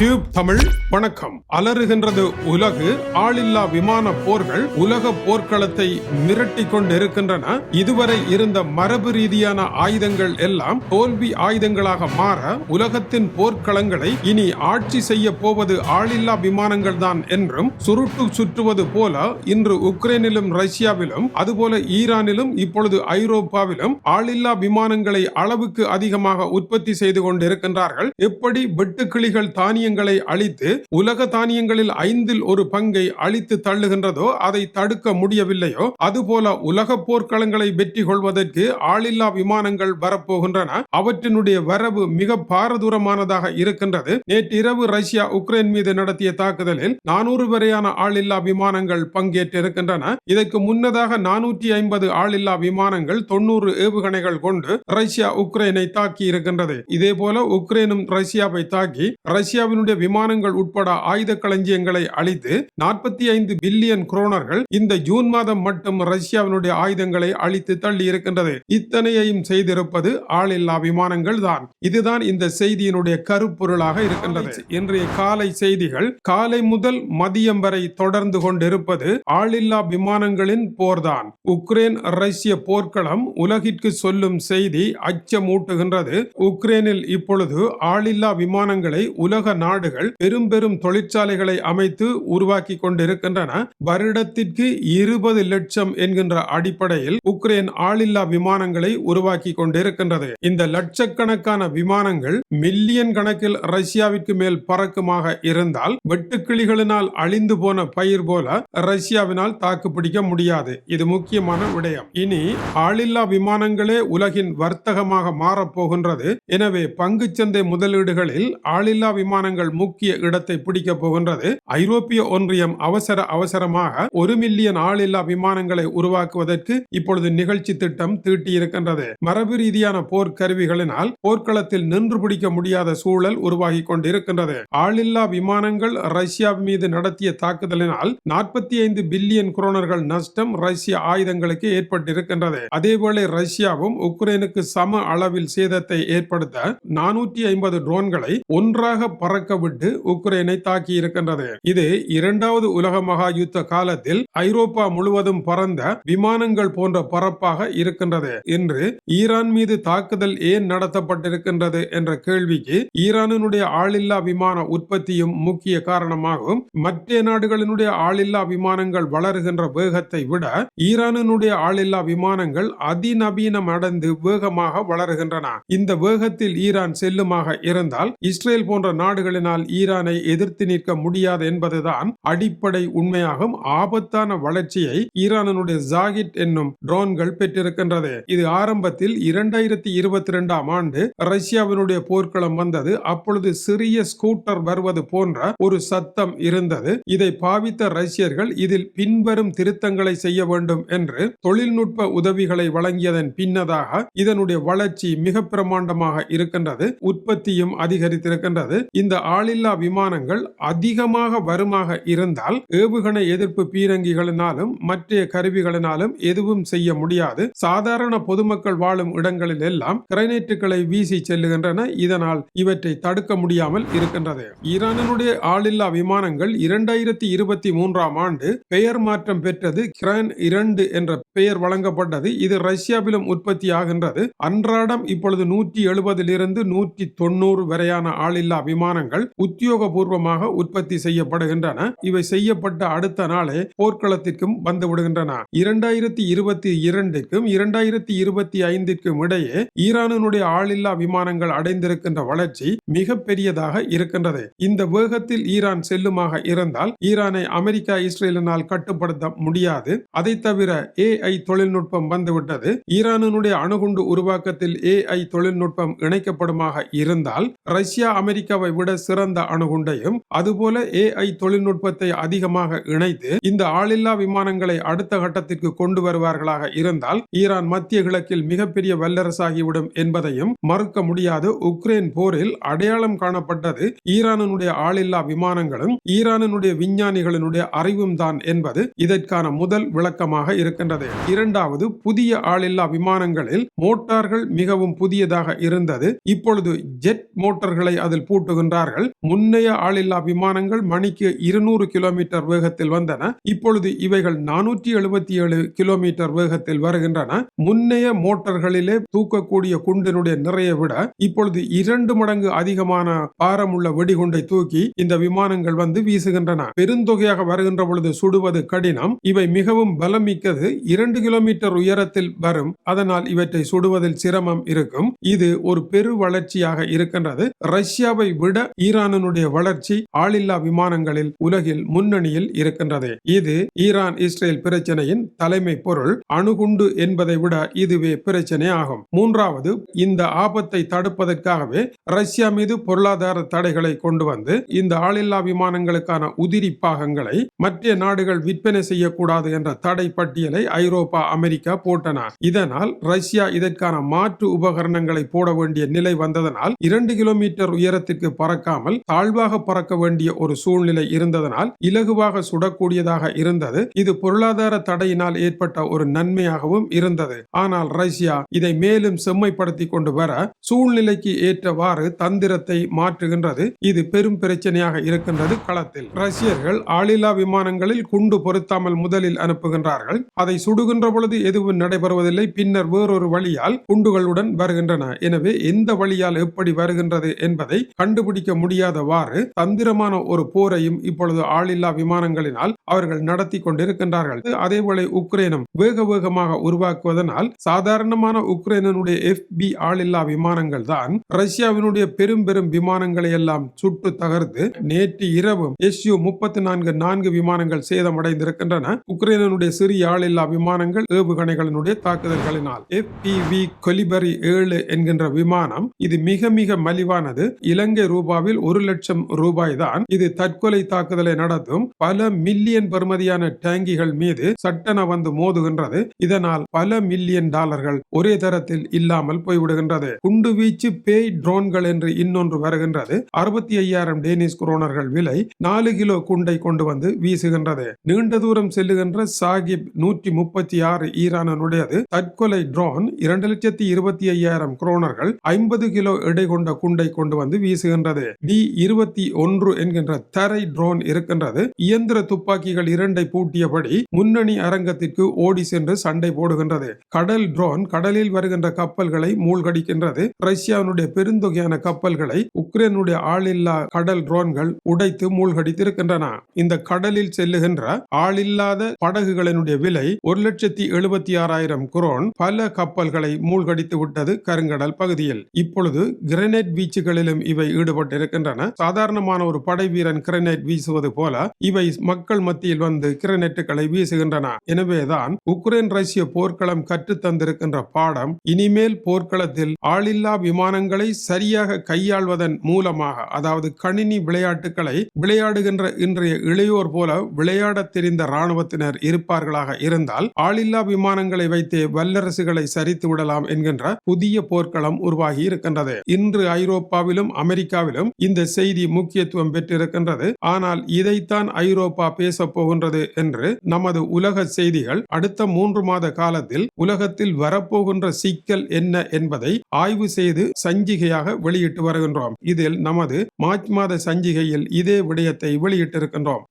Tube Tamil வணக்கம். அலறுகின்றது உலகு ஆளில்லா விமான போர்கள் உலக போர்க்களத்தை மிரட்டி கொண்டிருக்கின்றன. இதுவரை இருந்த மரபு ரீதியான ஆயுதங்கள் எல்லாம் தோல்வி ஆயுதங்களாக மாற உலகத்தின் போர்க்களங்களை இனி ஆட்சி செய்ய போவது ஆளில்லா விமானங்கள் தான் என்றும் சுருட்டு சுற்றுவது போல இன்று உக்ரைனிலும் ரஷ்யாவிலும் அதுபோல ஈரானிலும் இப்பொழுது ஐரோப்பாவிலும் ஆளில்லா விமானங்களை அளவுக்கு அதிகமாக உற்பத்தி செய்து கொண்டிருக்கின்றார்கள். எப்படி வெட்டுக்கிளிகள் தானிய தானியங்களை அழித்து உலக தானியங்களில் ஐந்தில் ஒரு பங்கை அழித்து தள்ளுகின்றதோ அதை தடுக்க முடியவில்லையோ அதுபோல உலக போர்க்களங்களை வெற்றி கொள்வதற்கு ஆளில்லா விமானங்கள் வரப்போகின்றன. அவற்றினுடைய வரவு மிக பாரதூரமானதாக இருக்கின்றது. நேற்றிரவு ரஷ்யா உக்ரைன் மீது நடத்திய தாக்குதலில் நானூறு வரையான ஆளில்லா விமானங்கள் பங்கேற்றிருக்கின்றன. இதற்கு முன்னதாக நானூற்றி ஐம்பது ஆளில்லா விமானங்கள் தொண்ணூறு ஏவுகணைகள் கொண்டு ரஷ்யா உக்ரைனை தாக்கி இருக்கின்றது இதே போல உக்ரைனும் ரஷ்யாவை தாக்கி ரஷ்யாவின் ரஷ்யாவினுடைய விமானங்கள் உட்பட ஆயுத களஞ்சியங்களை அழித்து நாற்பத்தி ஐந்து பில்லியன் குரோனர்கள் இந்த ஜூன் மாதம் மட்டும் ரஷ்யாவினுடைய ஆயுதங்களை அழித்து தள்ளி இருக்கின்றது. இத்தனையையும் செய்திருப்பது ஆளில்லா விமானங்கள் தான். இதுதான் இந்த செய்தியினுடைய கருப்பொருளாக இருக்கின்றது. இன்றைய காலை செய்திகள் காலை முதல் மதியம் வரை தொடர்ந்து கொண்டிருப்பது ஆளில்லா விமானங்களின் போர்தான். உக்ரைன் ரஷ்ய போர்க்களம் உலகிற்கு சொல்லும் செய்தி அச்சமூட்டுகின்றது. உக்ரைனில் இப்பொழுது ஆளில்லா விமானங்களை உலக நாடுகள் பெரும் பெரும் தொழிற்சாலைகளை அமைத்து உருவாக்கி கொண்டிருக்கின்றன. வருடத்திற்கு இருபது லட்சம் என்கின்ற அடிப்படையில் உக்ரைன் ஆளில்லா விமானங்களை உருவாக்கி கொண்டிருக்கின்றது. இந்த லட்சக்கணக்கான விமானங்கள் மில்லியன் கணக்கில் ரஷ்யாவிற்கு மேல் பறக்குமாக இருந்தால் வெட்டுக்கிளிகளினால் அழிந்து போன பயிர் போல ரஷ்யாவினால் தாக்குப்பிடிக்க முடியாது. இது முக்கியமான விடயம். இனி ஆளில்லா விமானங்களே உலகின் வர்த்தகமாக மாறப்போகின்றது எனவே பங்குச்சந்தை முதலீடுகளில் ஆளில்லா விமான விமானங்கள் முக்கிய இடத்தை பிடிக்க போகின்றது. ஐரோப்பிய ஒன்றியம் அவசர அவசரமாக ஒரு மில்லியன் ஆளில்லா விமானங்களை உருவாக்குவதற்கு இப்பொழுது நிகழ்ச்சி திட்டம் தீட்டியிருக்கின்றது. மரபு ரீதியான போர் கருவிகளினால் போர்க்களத்தில் நின்று பிடிக்க முடியாத சூழல் உருவாகி கொண்டிருக்கின்றது. ஆளில்லா விமானங்கள் ரஷ்யா மீது நடத்திய தாக்குதலினால் நாற்பத்தி ஐந்து பில்லியன் குரோனர்கள் நஷ்டம் ரஷ்ய ஆயுதங்களுக்கு ஏற்பட்டிருக்கின்றது. அதேவேளை ரஷ்யாவும் உக்ரைனுக்கு சம அளவில் சேதத்தை ஏற்படுத்த நானூற்றி ஐம்பது ட்ரோன்களை ஒன்றாக பறக்க பறக்கவிட்டு உக்ரைனை தாக்கி இருக்கின்றது. இது இரண்டாவது உலக மகா யுத்த காலத்தில் ஐரோப்பா முழுவதும் பறந்த விமானங்கள் போன்ற பரப்பாக இருக்கின்றது. இன்று ஈரான் மீது தாக்குதல் ஏன் நடத்தப்பட்டிருக்கின்றது என்ற கேள்விக்கு ஈரானினுடைய ஆளில்லா விமான உற்பத்தியும் முக்கிய காரணமாகும். மற்ற நாடுகளினுடைய ஆளில்லா விமானங்கள் வளருகின்ற வேகத்தை விட ஈரானினுடைய ஆளில்லா விமானங்கள் அதிநவீனம் அடைந்து வேகமாக வளருகின்றன. இந்த வேகத்தில் ஈரான் செல்லுமாக இருந்தால் இஸ்ரேல் போன்ற நாடுகள் நாடுகளினால் ஈரானை எதிர்த்து நிற்க முடியாது என்பதுதான் அடிப்படை உண்மையாகும். ஆபத்தான வளர்ச்சியை ஈரானுடைய ஜாகிட் என்னும் ட்ரோன்கள் பெற்றிருக்கின்றது. இது ஆரம்பத்தில் இரண்டாயிரத்தி இருபத்தி ரெண்டாம் ஆண்டு ரஷ்யாவினுடைய போர்க்களம் வந்தது. அப்பொழுது சிறிய ஸ்கூட்டர் வருவது போன்ற ஒரு சத்தம் இருந்தது. இதை பாவித்த ரஷ்யர்கள் இதில் பின்வரும் திருத்தங்களை செய்ய வேண்டும் என்று தொழில்நுட்ப உதவிகளை வழங்கியதன் பின்னதாக இதனுடைய வளர்ச்சி மிக பிரமாண்டமாக இருக்கின்றது. உற்பத்தியும் அதிகரித்திருக்கின்றது. இந்த ஆளில்லா விமானங்கள் அதிகமாக வருமாக இருந்தால் ஏவுகணை எதிர்ப்பு பீரங்கிகளினாலும் மற்ற கருவிகளினாலும் எதுவும் செய்ய முடியாது. சாதாரண பொதுமக்கள் வாழும் இடங்களில் எல்லாம் கிரைனைட்டுகளை வீசி செல்லுகின்றன. இதனால் இவற்றை தடுக்க முடியாமல் இருக்கின்றது. ஈரானினுடைய ஆளில்லா விமானங்கள் இரண்டாயிரத்தி இருபத்தி மூன்றாம் ஆண்டு பெயர் மாற்றம் பெற்றது. கிரான் இரண்டு என்ற பெயர் வழங்கப்பட்டது. இது ரஷ்யாவிலும் உற்பத்தி ஆகின்றது. அன்றாடம் இப்பொழுது நூற்றி எழுபதிலிருந்து நூற்றி தொண்ணூறு வரையான ஆளில்லா விமானங்கள் உத்தியோகபூர்வமாக உற்பத்தி செய்யப்படுகின்றன. இவை செய்யப்பட்ட அடுத்த நாளே போர்க்களத்திற்கும் வந்துவிடுகின்றன இரண்டாயிரத்தி இருபத்தி இரண்டுக்கும் இரண்டாயிரத்தி இருபத்தி ஐந்திற்கும் இடையே ஈரானினுடைய ஆளில்லா விமானங்கள் அடைந்திருக்கின்ற வளர்ச்சி மிக பெரியதாக இருக்கின்றது. இந்த வேகத்தில் ஈரான் செல்லுமாக இருந்தால் ஈரானை அமெரிக்கா இஸ்ரேலினால் கட்டுப்படுத்த முடியாது. அதை தவிர ஏஐ தொழில்நுட்பம் வந்துவிட்டது. ஈரானினுடைய அணுகுண்டு உருவாக்கத்தில் ஏஐ தொழில்நுட்பம் இணைக்கப்படுமாக இருந்தால் ரஷ்யா அமெரிக்காவை விட சிறந்த அணுகுண்டையும் அதுபோல ஏஐ தொழில்நுட்பத்தை அதிகமாக இணைத்து இந்த ஆளில்லா விமானங்களை அடுத்த கட்டத்திற்கு கொண்டு வருவார்களாக இருந்தால் ஈரான் மத்திய கிழக்கில் மிகப்பெரிய வல்லரசாகிவிடும் என்பதையும் மறுக்க முடியாது. உக்ரைன் போரில் அடையாளம் காணப்பட்டது ஈரானுடைய ஆளில்லா விமானங்களும் ஈரானுடைய விஞ்ஞானிகளினுடைய அறிவும் தான் என்பது இதற்கான முதல் விளக்கமாக இருக்கின்றது. இரண்டாவது புதிய ஆளில்லா விமானங்களில் மோட்டார்கள் மிகவும் புதியதாக இருந்தது. இப்பொழுது ஜெட் மோட்டார்களை அதில் பூட்டுகின்றார்கள். சொன்னார்கள் முன்னைய ஆளில்லா விமானங்கள் மணிக்கு இருநூறு கிலோமீட்டர் வேகத்தில் வந்தன. இப்பொழுது இவைகள் நானூற்றி எழுபத்தி ஏழு கிலோமீட்டர் வேகத்தில் வருகின்றன. முன்னைய மோட்டார்களிலே தூக்கக்கூடிய குண்டினுடைய நிறைய விட இப்பொழுது இரண்டு மடங்கு அதிகமான பாரமுள்ள வெடிகுண்டை தூக்கி இந்த விமானங்கள் வந்து வீசுகின்றன. பெருந்தொகையாக வருகின்ற பொழுது சுடுவது கடினம். இவை மிகவும் பலம் மிக்கது இரண்டு கிலோமீட்டர் உயரத்தில் வரும். அதனால் இவற்றை சுடுவதில் சிரமம் இருக்கும். இது ஒரு பெரு வளர்ச்சியாக இருக்கின்றது. ரஷ்யாவை விட ஈரானுடைய வளர்ச்சி ஆளில்லா விமானங்களில் உலகில் முன்னணியில் இருக்கின்றது. இது ஈரான் இஸ்ரேல் பிரச்சனையின் தலைமை பொருள். அணுகுண்டு என்பதை விட இதுவே பிரச்சனை ஆகும். மூன்றாவது இந்த ஆபத்தை தடுப்பதற்காகவே ரஷ்யா மீது பொருளாதார தடைகளை கொண்டு வந்து இந்த ஆளில்லா விமானங்களுக்கான உதிரி பாகங்களை மற்ற நாடுகள் விற்பனை செய்யக்கூடாது என்ற தடை பட்டியலை ஐரோப்பா அமெரிக்கா போட்டன. இதனால் ரஷ்யா இதற்கான மாற்று உபகரணங்களை போட வேண்டிய நிலை வந்ததனால் இரண்டு கிலோமீட்டர் உயரத்திற்கு பறக்காமல் தாழ்வாக பறக்க வேண்டிய ஒரு சூழ்நிலை இருந்ததனால் இலகுவாக சுடக்கூடியதாக இருந்தது. இது பொருளாதார தடையினால் ஏற்பட்ட ஒரு நன்மையாகவும் இருந்தது. ஆனால் ரஷ்யா இதை மேலும் செம்மைப்படுத்தி கொண்டு வர சூழ்நிலைக்கு ஏற்றவாறு தந்திரத்தை மாற்றுகின்றது. இது பெரும் பிரச்சனையாக இருக்கின்றது களத்தில். ரஷ்யர்கள் ஆளில்லா விமானங்களில் குண்டு பொருத்தாமல் முதலில் அனுப்புகின்றார்கள். அதை சுடுகின்ற பொழுது எதுவும் நடைபெறுவதில்லை. பின்னர் வேறொரு வழியால் குண்டுகளுடன் வருகின்றன. எனவே எந்த வழியால் எப்படி வருகின்றது என்பதை கண்டுபிடிக்க முடியாதவாறு தந்திரமான ஒரு போரையும் இப்பொழுது ஆளில்லா விமானங்களினால் அவர்கள் நடத்தி கொண்டிருக்கின்றார்கள். அதேவேளை உக்ரைனும் வேக வேகமாக உருவாக்குவதனால் சாதாரணமான உக்ரைனனுடைய எஃபி ஆளில்லா விமானங்கள் தான் ரஷ்யாவினுடைய பெரும் பெரும் விமானங்களை எல்லாம் சுட்டு தகர்த்து நேற்று இரவும் எஸ்யூ முப்பத்தி நான்கு நான்கு விமானங்கள் சேதமடைந்திருக்கின்றன. உக்ரைனனுடைய சிறிய ஆளில்லா விமானங்கள் ஏவுகணைகளினுடைய தாக்குதல்களினால் எஃபிவி கொலிபரி ஏழு என்கின்ற விமானம் இது மிக மிக மலிவானது. இலங்கை ரூபாவில் ஒரு லட்சம் ரூபாய் தான் இது தற்கொலை தாக்குதலை நடத்தும் பல மில்லியன் மில்லியன் பெறுமதியான டேங்கிகள் மீது சட்டென வந்து மோதுகின்றது. இதனால் பல மில்லியன் டாலர்கள் ஒரே தரத்தில் இல்லாமல் போய்விடுகின்றது. குண்டு வீச்சு பேய் ட்ரோன்கள் என்று இன்னொன்று வருகின்றது. அறுபத்தி ஐயாயிரம் டேனிஸ் குரோனர்கள் விலை நாலு கிலோ குண்டை கொண்டு வந்து வீசுகின்றது. நீண்ட தூரம் செல்லுகின்ற சாகிப் நூற்றி முப்பத்தி ஆறு ஈரானனுடையது. தற்கொலை ட்ரோன் இரண்டு லட்சத்தி இருபத்தி ஐயாயிரம் குரோனர்கள் ஐம்பது கிலோ எடை கொண்ட குண்டை கொண்டு வந்து வீசுகின்றது. டி இருபத்தி ஒன்று என்கின்ற தரை ட்ரோன் இருக்கின்றது. இயந்திர துப்பாக்கி துப்பாக்கிகள் இரண்டை பூட்டியபடி முன்னணி அரங்கத்திற்கு ஓடி சென்று சண்டை போடுகின்றது. கடல் ட்ரோன் கடலில் வருகின்ற கப்பல்களை மூழ்கடிக்கின்றது. ரஷ்யாவினுடைய பெருந்தொகையான கப்பல்களை உக்ரைனுடைய ஆளில்லா கடல் ட்ரோன்கள் உடைத்து மூழ்கடித்திருக்கின்றன. இந்த கடலில் செல்லுகின்ற ஆளில்லாத படகுகளினுடைய விலை ஒரு லட்சத்தி எழுபத்தி ஆறாயிரம் குரோன் பல கப்பல்களை மூழ்கடித்து விட்டது கருங்கடல் பகுதியில். இப்பொழுது கிரனைட் வீச்சுகளிலும் இவை ஈடுபட்டிருக்கின்றன. சாதாரணமான ஒரு படை வீரன் கிரனைட் வீசுவது போல இவை மக்கள் மத்தியில் வந்து கிரனேட்டுகளை வீசுகின்றன. எனவேதான் உக்ரைன் ரஷ்ய போர்க்களம் கற்று தந்திருக்கின்ற பாடம் இனிமேல் போர்க்களத்தில் ஆளில்லா விமானங்களை சரியாக கையாள்வதன் மூலமாக அதாவது கணினி விளையாட்டுகளை விளையாடுகின்ற இன்றைய இளையோர் போல விளையாடத் தெரிந்த ராணுவத்தினர் இருப்பார்களாக இருந்தால் ஆளில்லா விமானங்களை வைத்தே வல்லரசுகளை சரித்து விடலாம் என்கின்ற புதிய போர்க்களம் உருவாகி இருக்கின்றது. இன்று ஐரோப்பாவிலும் அமெரிக்காவிலும் இந்த செய்தி முக்கியத்துவம் பெற்றிருக்கின்றது. ஆனால் இதைத்தான் ஐரோப்பா பேசப் போகின்றது என்று நமது உலக செய்திகள் அடுத்த மூன்று மாத காலத்தில் உலகத்தில் வரப்போகின்ற சிக்கல் என்ன என்பதை ஆய்வு செய்து சஞ்சிகையாக வெளியிட்டு வருகின்றோம். இதில் நமது மார்ச் மாத சஞ்சிகையில் இதே விடயத்தை வெளியிட்டிருக்கின்றோம்.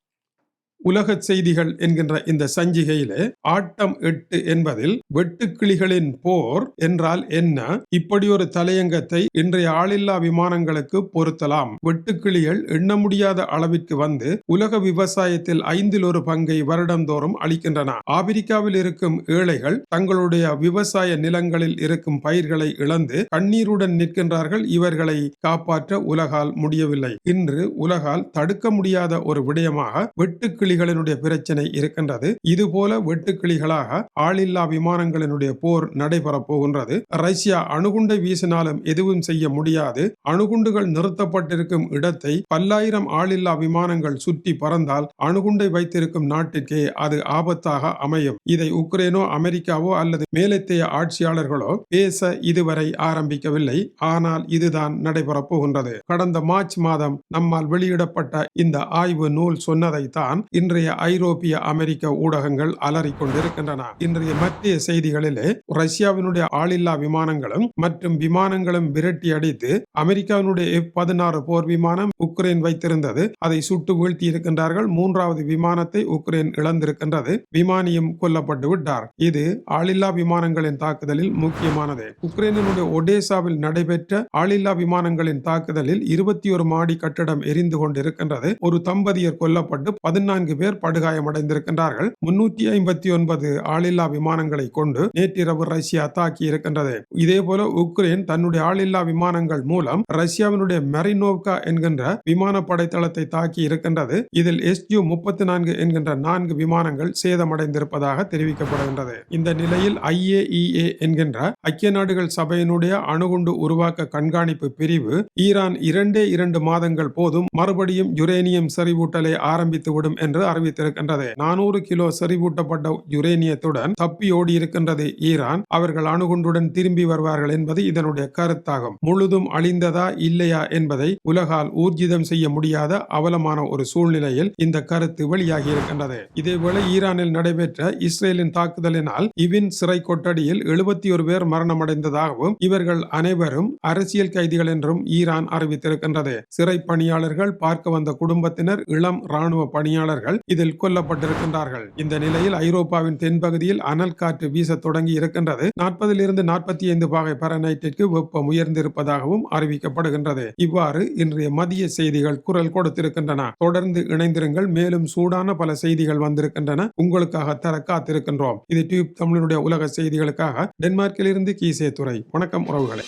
உலக செய்திகள் என்கின்ற இந்த சஞ்சிகையிலே ஆட்டம் எட்டு என்பதில் வெட்டுக்கிளிகளின் போர் என்றால் என்ன? இப்படி ஒரு தலையங்கத்தை இன்றைய ஆளில்லா விமானங்களுக்கு பொருத்தலாம். வெட்டுக்கிளிகள் எண்ண முடியாத அளவிற்கு வந்து உலக விவசாயத்தில் ஐந்தில் ஒரு பங்கை வருடந்தோறும் அளிக்கின்றன. ஆப்பிரிக்காவில் இருக்கும் ஏழைகள் தங்களுடைய விவசாய நிலங்களில் இருக்கும் பயிர்களை இழந்து கண்ணீருடன் நிற்கின்றார்கள். இவர்களை காப்பாற்ற உலகால் முடியவில்லை. இன்று உலகால் தடுக்க முடியாத ஒரு விடயமாக வெட்டுக்கிளி வெட்டுக்கிளிகளினுடைய பிரச்சனை இருக்கின்றது. இது போல வெட்டுக்கிளிகளாக ஆளில்லா விமானங்களினுடைய போர் நடைபெறப் போகின்றது. ரஷ்யா அணுகுண்டை வீசினாலும் எதுவும் செய்ய முடியாது. அணுகுண்டுகள் நிறுத்தப்பட்டிருக்கும் இடத்தை பல்லாயிரம் ஆளில்லா விமானங்கள் சுற்றி பறந்தால் அணுகுண்டை வைத்திருக்கும் நாட்டிற்கே அது ஆபத்தாக அமையும். இதை உக்ரைனோ அமெரிக்காவோ அல்லது மேலத்தைய ஆட்சியாளர்களோ பேச இதுவரை ஆரம்பிக்கவில்லை. ஆனால் இதுதான் நடைபெறப் போகின்றது. கடந்த மார்ச் மாதம் நம்மால் வெளியிடப்பட்ட இந்த ஆய்வு நூல் சொன்னதை தான் இன்றைய ஐரோப்பிய அமெரிக்க ஊடகங்கள் அலறிக் கொண்டிருக்கின்றன இன்றைய மத்திய செய்திகளிலே ரஷ்யாவினுடைய ஆளில்லா விமானங்களும் மற்றும் விமானங்களும் விரட்டி அடித்து அமெரிக்காவினுடைய எஃப் பதினாறு போர் விமானம் உக்ரைன் வைத்திருந்தது. அதை சுட்டு வீழ்த்தி இருக்கின்றார்கள். மூன்றாவது விமானத்தை உக்ரைன் இழந்திருக்கின்றது. விமானியும் கொல்லப்பட்டு விட்டார். இது ஆளில்லா விமானங்களின் தாக்குதலில் முக்கியமானது. உக்ரைனுடைய ஒடேசாவில் நடைபெற்ற ஆளில்லா விமானங்களின் தாக்குதலில் இருபத்தி ஒரு மாடி கட்டடம் எரிந்து கொண்டிருக்கின்றது. ஒரு தம்பதியர் கொல்லப்பட்டு பதினான்கு நான்கு பேர் படுகாயமடைந்திருக்கின்றார்கள். முன்னூற்றி ஐம்பத்தி ஒன்பது ஆளில்லா விமானங்களை கொண்டு நேற்றிரவு ரஷ்யா தாக்கி இருக்கின்றது. இதேபோல உக்ரைன் தன்னுடைய ஆளில்லா விமானங்கள் மூலம் ரஷ்யாவினுடைய மெரினோவ்கா என்கின்ற விமானப்படை தளத்தை தாக்கி இருக்கின்றது. இதில் எஸ்யூ முப்பத்தி நான்கு என்கின்ற நான்கு விமானங்கள் சேதமடைந்திருப்பதாக தெரிவிக்கப்படுகின்றது. இந்த நிலையில் ஐஏஇஏ என்கின்ற ஐக்கிய நாடுகள் சபையினுடைய அணுகுண்டு உருவாக்க கண்காணிப்பு பிரிவு ஈரான் இரண்டே இரண்டு மாதங்கள் போதும் மறுபடியும் யுரேனியம் செறிவூட்டலை ஆரம்பித்துவிடும் என்று என்று அறிவித்திருக்கின்றது. நானூறு கிலோ செறிவூட்டப்பட்ட யுரேனியத்துடன் தப்பியோடி இருக்கின்றது ஈரான். அவர்கள் அணுகுண்டுடன் திரும்பி வருவார்கள் என்பது இதனுடைய கருத்தாகும். முழுதும் அழிந்ததா இல்லையா என்பதை உலகால் ஊர்ஜிதம் செய்ய முடியாத அவலமான ஒரு சூழ்நிலையில் இந்த கருத்து வெளியாகி இருக்கின்றது. இதேவேளை ஈரானில் நடைபெற்ற இஸ்ரேலின் தாக்குதலினால் இவின் சிறை கொட்டடியில் எழுபத்தி ஒரு பேர் மரணமடைந்ததாகவும் இவர்கள் அனைவரும் அரசியல் கைதிகள் என்றும் ஈரான் அறிவித்திருக்கின்றது. சிறை பணியாளர்கள் பார்க்க வந்த குடும்பத்தினர் இளம் ராணுவ பணியாளர்கள் இதில் கொல்லப்பட்டிருக்கின்றார்கள். இந்த நிலையில் ஐரோப்பாவின் தென்பகுதியில் அனல் காற்று வீச தொடங்கி இருக்கின்றது. நாற்பதிலிருந்து நாற்பத்தி ஐந்து பாகை பரநைட்டிற்கு வெப்பம் உயர்ந்திருப்பதாகவும் அறிவிக்கப்படுகின்றது. இவ்வாறு இன்றைய மதிய செய்திகள் குரல் கொடுத்திருக்கின்றன. தொடர்ந்து இணைந்திருங்கள். மேலும் சூடான பல செய்திகள் வந்திருக்கின்றன. உங்களுக்காக தர காத்திருக்கின்றோம். இது டியூப் தமிழனுடைய உலக செய்திகளுக்காக. டென்மார்க்கிலிருந்து கீசே துறை வணக்கம் உறவுகளை.